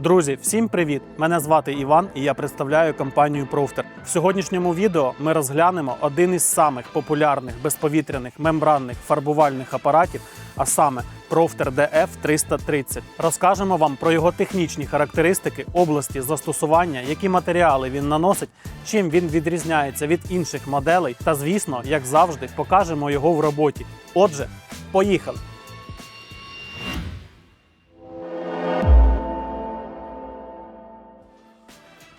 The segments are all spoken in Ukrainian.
Друзі, всім привіт! Мене звати Іван і я представляю компанію Профтер. В сьогоднішньому відео ми розглянемо один із самих популярних безповітряних мембранних фарбувальних апаратів, а саме Профтер DF 330. Розкажемо вам про його технічні характеристики, області застосування, які матеріали він наносить, чим він відрізняється від інших моделей, та, звісно, як завжди, покажемо його в роботі. Отже, поїхали!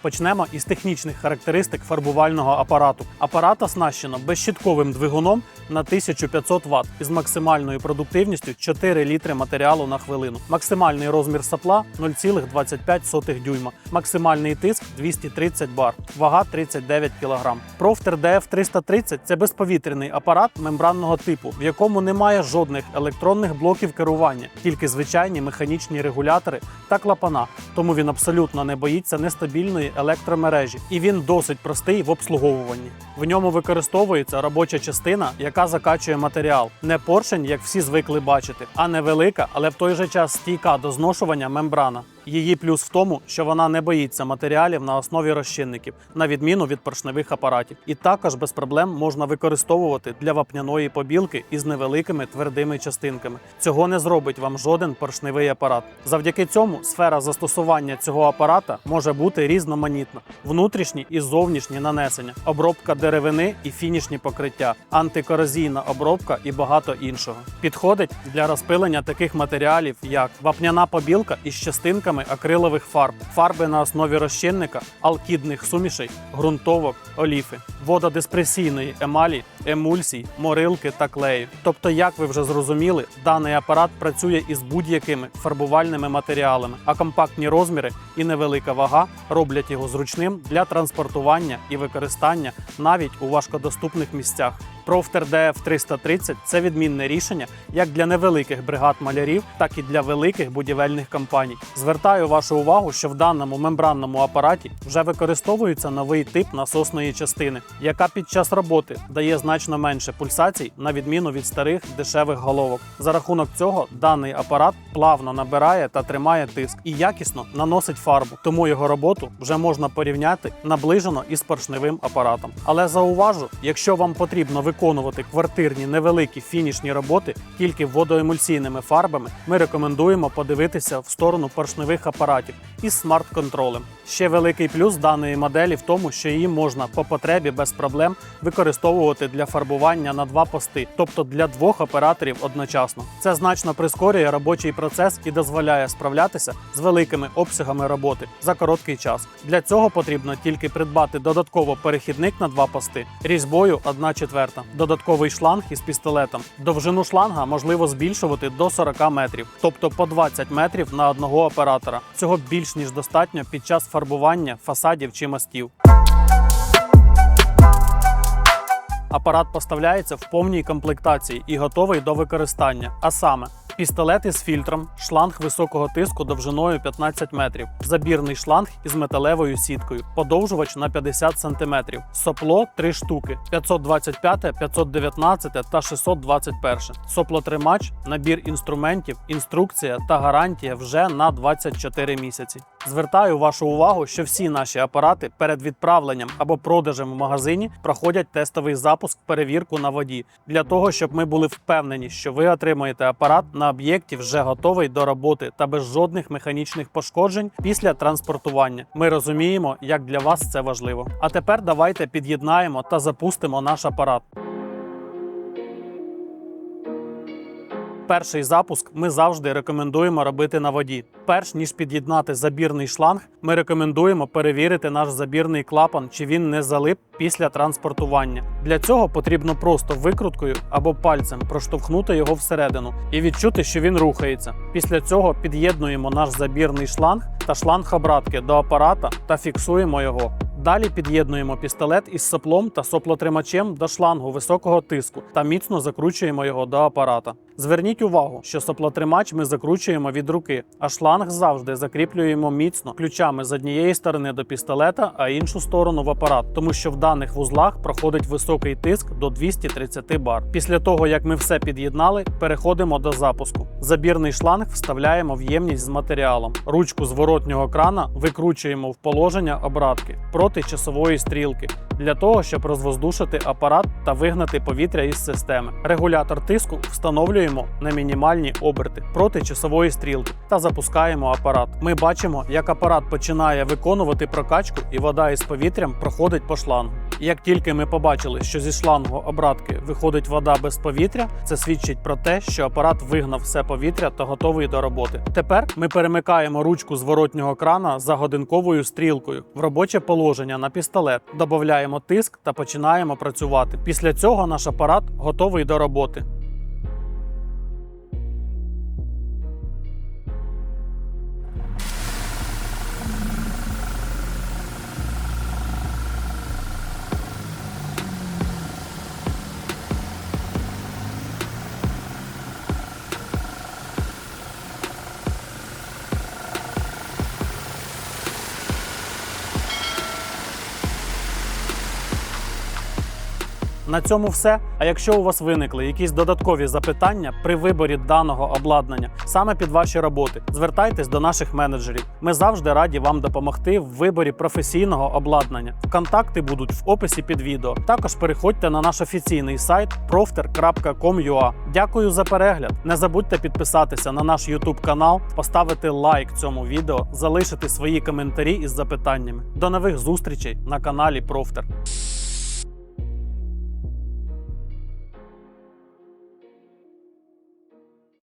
Почнемо із технічних характеристик фарбувального апарату. Апарат оснащено безщітковим двигуном на 1500 Вт із максимальною продуктивністю 4 літри матеріалу на хвилину. Максимальний розмір сапла 0,25 дюйма. Максимальний тиск 230 бар. Вага 39 кг. Профтер DF 330 це безповітряний апарат мембранного типу, в якому немає жодних електронних блоків керування, тільки звичайні механічні регулятори та клапана. Тому він абсолютно не боїться нестабільної електромережі, і він досить простий в обслуговуванні. В ньому використовується робоча частина, яка закачує матеріал. Не поршень, як всі звикли бачити, а невелика, але в той же час стійка до зношування мембрана. Її плюс в тому, що вона не боїться матеріалів на основі розчинників, на відміну від поршневих апаратів, і також без проблем можна використовувати для вапняної побілки із невеликими твердими частинками. Цього не зробить вам жоден поршневий апарат. Завдяки цьому сфера застосування цього апарата може бути різноманітна: внутрішні і зовнішні нанесення, обробка деревини і фінішні покриття, антикорозійна обробка і багато іншого. Підходить для розпилення таких матеріалів, як вапняна побілка із частинками акрилових фарб, фарби на основі розчинника, алкідних сумішей, ґрунтовок, оліфи, вододиспресійної емалі, емульсій, морилки та клею. Тобто, як ви вже зрозуміли, даний апарат працює із будь-якими фарбувальними матеріалами, а компактні розміри і невелика вага роблять його зручним для транспортування і використання навіть у важкодоступних місцях. Профтер DF 330 це відмінне рішення як для невеликих бригад малярів, так і для великих будівельних компаній. Звертаю вашу увагу, що в даному мембранному апараті вже використовується новий тип насосної частини, яка під час роботи дає значно менше пульсацій, на відміну від старих дешевих головок. За рахунок цього даний апарат плавно набирає та тримає тиск і якісно наносить фарбу, тому його роботу вже можна порівняти наближено із поршневим апаратом. Але зауважу, якщо вам потрібно виконувати квартирні невеликі фінішні роботи тільки водоемульсійними фарбами, ми рекомендуємо подивитися в сторону поршневих апаратів із смарт-контролем. Ще великий плюс даної моделі в тому, що її можна по потребі без проблем використовувати для фарбування на два пости, тобто для двох операторів одночасно. Це значно прискорює робочий процес і дозволяє справлятися з великими обсягами роботи за короткий час. Для цього потрібно тільки придбати додатково перехідник на два пости, різьбою 1 четверта, додатковий шланг із пістолетом. Довжину шланга можливо збільшувати до 40 метрів, тобто по 20 метрів на одного оператора. Цього більш ніж достатньо під час фарбування фасадів чи мостів. Апарат поставляється в повній комплектації і готовий до використання. А саме пістолет із фільтром, шланг високого тиску довжиною 15 метрів, забірний шланг із металевою сіткою, подовжувач на 50 см, сопло 3 штуки 525, 519 та 621, соплотримач, набір інструментів, інструкція та гарантія вже на 24 місяці. Звертаю вашу увагу, що всі наші апарати перед відправленням або продажем в магазині проходять тестовий запуск, перевірку на воді для того, щоб ми були впевнені, що ви отримаєте апарат на об'єкті вже готовий до роботи та без жодних механічних пошкоджень після транспортування. Ми розуміємо, як для вас це важливо. А тепер давайте під'єднаємо та запустимо наш апарат. Перший запуск ми завжди рекомендуємо робити на воді. Перш ніж під'єднати забірний шланг, ми рекомендуємо перевірити наш забірний клапан, чи він не залип після транспортування. Для цього потрібно просто викруткою або пальцем проштовхнути його всередину і відчути, що він рухається. Після цього під'єднуємо наш забірний шланг та шланг обратки до апарата та фіксуємо його. Далі під'єднуємо пістолет із соплом та соплотримачем до шлангу високого тиску та міцно закручуємо його до апарата. Зверніть увагу, що соплотримач ми закручуємо від руки, а шланг завжди закріплюємо міцно ключами з однієї сторони до пістолета, а іншу сторону в апарат, тому що в даних вузлах проходить високий тиск до 230 бар. Після того, як ми все під'єднали, переходимо до запуску. Забірний шланг вставляємо в ємність з матеріалом. Ручку зворотнього крана викручуємо в положення обратки проти часової стрілки для того, щоб розвоздушити апарат та вигнати повітря із системи. Регулятор тиску встановлюємо на мінімальні оберти проти часової стрілки та запускаємо апарат. Ми бачимо, як апарат починає виконувати прокачку, і вода із повітрям проходить по шлангу. Як тільки ми побачили, що зі шлангу обратки виходить вода без повітря, це свідчить про те, що апарат вигнав все повітря та готовий до роботи. Тепер ми перемикаємо ручку зворотнього крана за годинковою стрілкою в робоче положення на пістолет, додаємо тиск та починаємо працювати. Після цього наш апарат готовий до роботи. На цьому все. А якщо у вас виникли якісь додаткові запитання при виборі даного обладнання саме під ваші роботи, звертайтесь до наших менеджерів. Ми завжди раді вам допомогти в виборі професійного обладнання. Контакти будуть в описі під відео. Також переходьте на наш офіційний сайт profter.com.ua. Дякую за перегляд. Не забудьте підписатися на наш YouTube канал, поставити лайк цьому відео, залишити свої коментарі із запитаннями. До нових зустрічей на каналі Профтер.